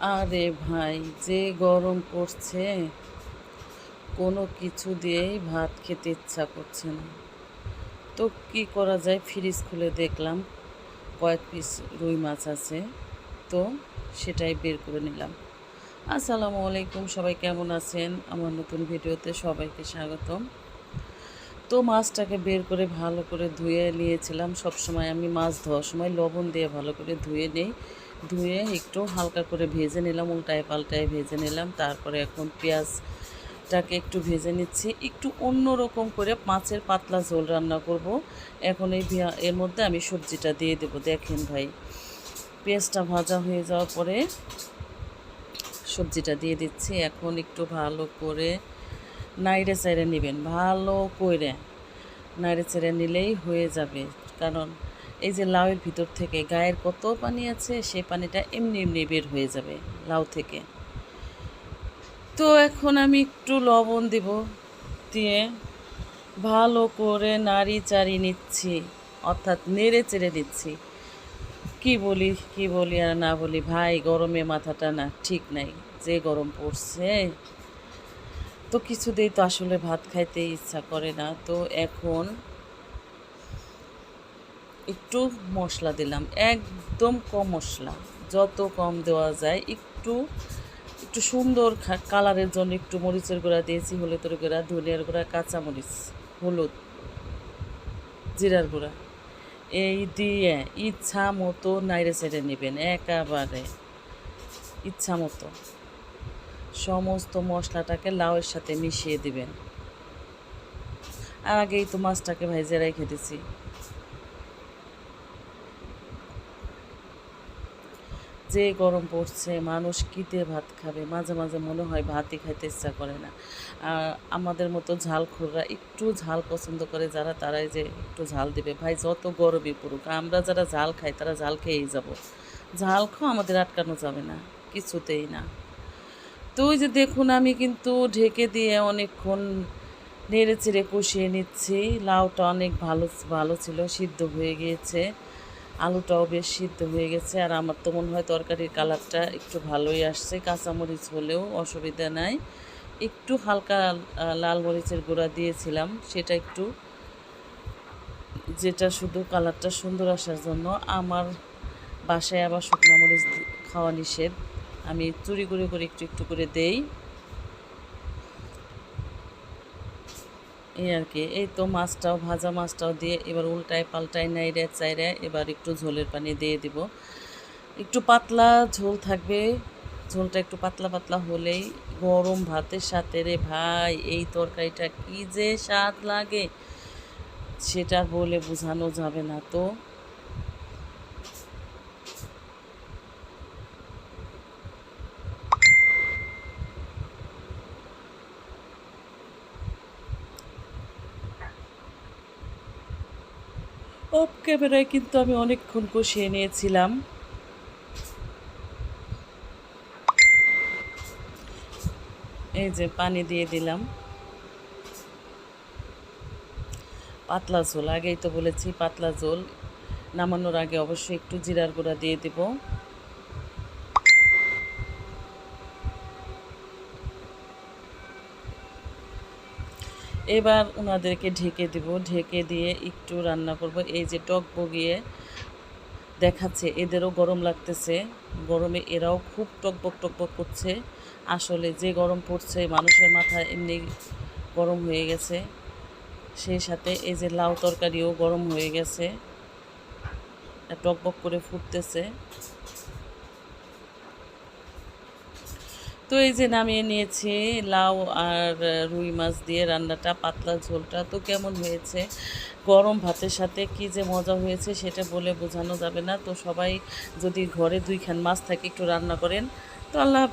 আরে ভাই, যে গরম পড়ছে, কোনো কিছু দিয়েই ভাত খেতে ইচ্ছা করছে না। তো কি করা যায়? ফ্রিজ খুলে দেখলাম, কয়েক পিস রুই মাছ আছে, তো সেটাই বের করে নিলাম। আসসালামু আলাইকুম, সবাই কেমন আছেন? আমার নতুন ভিডিওতে সবাইকে স্বাগতম। তো মাছটাকে বের করে ভালো করে ধুয়ে নিয়েছিলাম। সব সময় আমি মাছ ধোয়ার সময় লবণ দিয়ে ভালো করে ধুয়ে নেই। ধুয়ে একটু হালকা করে ভেজে নিলাম, উল্টায় পাল্টায় ভেজে নিলাম। তারপরে এখন পেঁয়াজটাকে একটু ভেজে নিচ্ছি। একটু অন্য রকম করে মাছের পাতলা ঝোল রান্না করব। এখন এই এর মধ্যে আমি সবজিটা দিয়ে দেবো। দেখেন ভাই, পেঁয়াজটা ভাজা হয়ে যাওয়ার পরে সবজিটা দিয়ে দিচ্ছি। এখন একটু ভালো করে নাইড়ে চাইড়ে নেবেন। ভালো করে নাইড়ে চেড়ে নিলেই হয়ে যাবে। কারণ এই যে লাউয়ের ভিতর থেকে গায়ের কত পানি আছে সেই পানিটা এমনি এমনি বের হয়ে যাবে লাউ থেকে। তো এখন আমি একটু লবণ দিব দিয়ে ভালো করে নাড়ি চাড়ি নিচ্ছি, অর্থাৎ নেড়ে চেড়ে দিচ্ছি কি বলি কি বলি আর না বলি, ভাই গরমে মাথাটা না ঠিক নাই, যে গরম পড়ছে। তো কিছুতেই তো আসলে ভাত খাইতে ইচ্ছা করে না। তো এখন একটু মশলা দিলাম, একদম কম মশলা। যত কম দেওয়া যায়, একটু একটু সুন্দর কালারের জন্য একটু মরিচের গুঁড়া দিয়েছি হলুদের গুঁড়া, ধনিয়ার গুঁড়া কাঁচা মরিচ হলুদ, জিরার গুঁড়া। এই দিয়ে ইচ্ছা মতো নাইড়ে চেড়ে নেবেন, একেবারে ইচ্ছা মতো। সমস্ত মশলাটাকে লাউয়ের সাথে মিশিয়ে দিবেন। আর আগেই তো মাছটাকে ভেজে রেখে দিছি। যে গরম পড়ছে, মানুষ কিতে ভাত খাবে? মাঝে মাঝে মনে হয় ভাতই খাইতে ইচ্ছা করে না। আর আমাদের মতো ঝাল ঝালখোররা একটু ঝাল পছন্দ করে, যারা তারাই যে একটু ঝাল দিবে। ভাই, যত গরমই পড়ুক, আমরা যারা ঝাল খাই, তারা ঝাল খেয়েই যাব। ঝাল খাও আমাদের আটকানো যাবে না, কিছুতেই না। তো ওই যে দেখুন, আমি কিন্তু ঢেকে দিয়ে অনেকক্ষণ নেড়ে চেড়ে কষিয়ে নিচ্ছি। লাউটা অনেক ভালো ভালো ছিল, সিদ্ধ হয়ে গিয়েছে। আলুটাও বেশ সিদ্ধ হয়ে গেছে, আর আমার তো মনে হয় তরকারির কালারটা একটু ভালোই আসছে। কাঁচামরিচ হলেও অসুবিধা নাই। একটু হালকা লাল মরিচের গুঁড়া দিয়েছিলাম, সেটা একটু, যেটা শুধু কালারটা সুন্দর আসার জন্য। আমার বাসায় আবার শুকনো মরিচ খাওয়া নিষেধ। আমি চুরি করে করে একটু একটু করে দেই। এই আর কি। এই তো মাছটাও, ভাজা মাছটাও দিয়ে এবার উল্টায় পাল্টায় নাইড়ে চাইড়ে এবার একটু ঝোলের পানি দিয়ে দিব। একটু পাতলা ঝোল থাকবে। ঝোলটা একটু পাতলা পাতলা হলেই গরম ভাতের সাথে রে ভাই, এই তরকারিটা কি যে স্বাদ লাগে, সেটা বলে বোঝানো যাবে না তো। অফ ক্যামেরায় কিন্তু আমি অনেকক্ষণ কষিয়ে নিয়েছিলাম। এই যে পানি দিয়ে দিলাম। পাতলা ঝোল, আগেই তো বলেছি পাতলা ঝোল। নামানোর আগে অবশ্যই একটু জিরার গুঁড়া দিয়ে দিব। এবার ওনাদেরকে ঢেকে দিব। ঢেকে দিয়ে একটু রান্না করব। এই যে টক বগিয়ে দেখাচ্ছে, এদেরও গরম লাগতেছে। গরমে এরাও খুব টকবক টকবক করছে। আসলে যে গরম পড়ছে, মানুষের মাথা এমনি গরম হয়ে গেছে। সেই সাথে এই যে লাউ তরকারিও গরম হয়ে গেছে। টকবক করে ফুটতেছে। তো এই যে নামিয়ে নিয়েছি, লাউ আর রুই মাছ দিয়ে রান্নাটা, পাতলা ঝোলটা। তো কেমন হয়েছে? গরম ভাতের সাথে কি যে মজা হয়েছে সেটা বলে বোঝানো যাবে না। তো সবাই যদি ঘরে দুইখান মাছ থাকে একটু রান্না করেন। তো আল্লাহ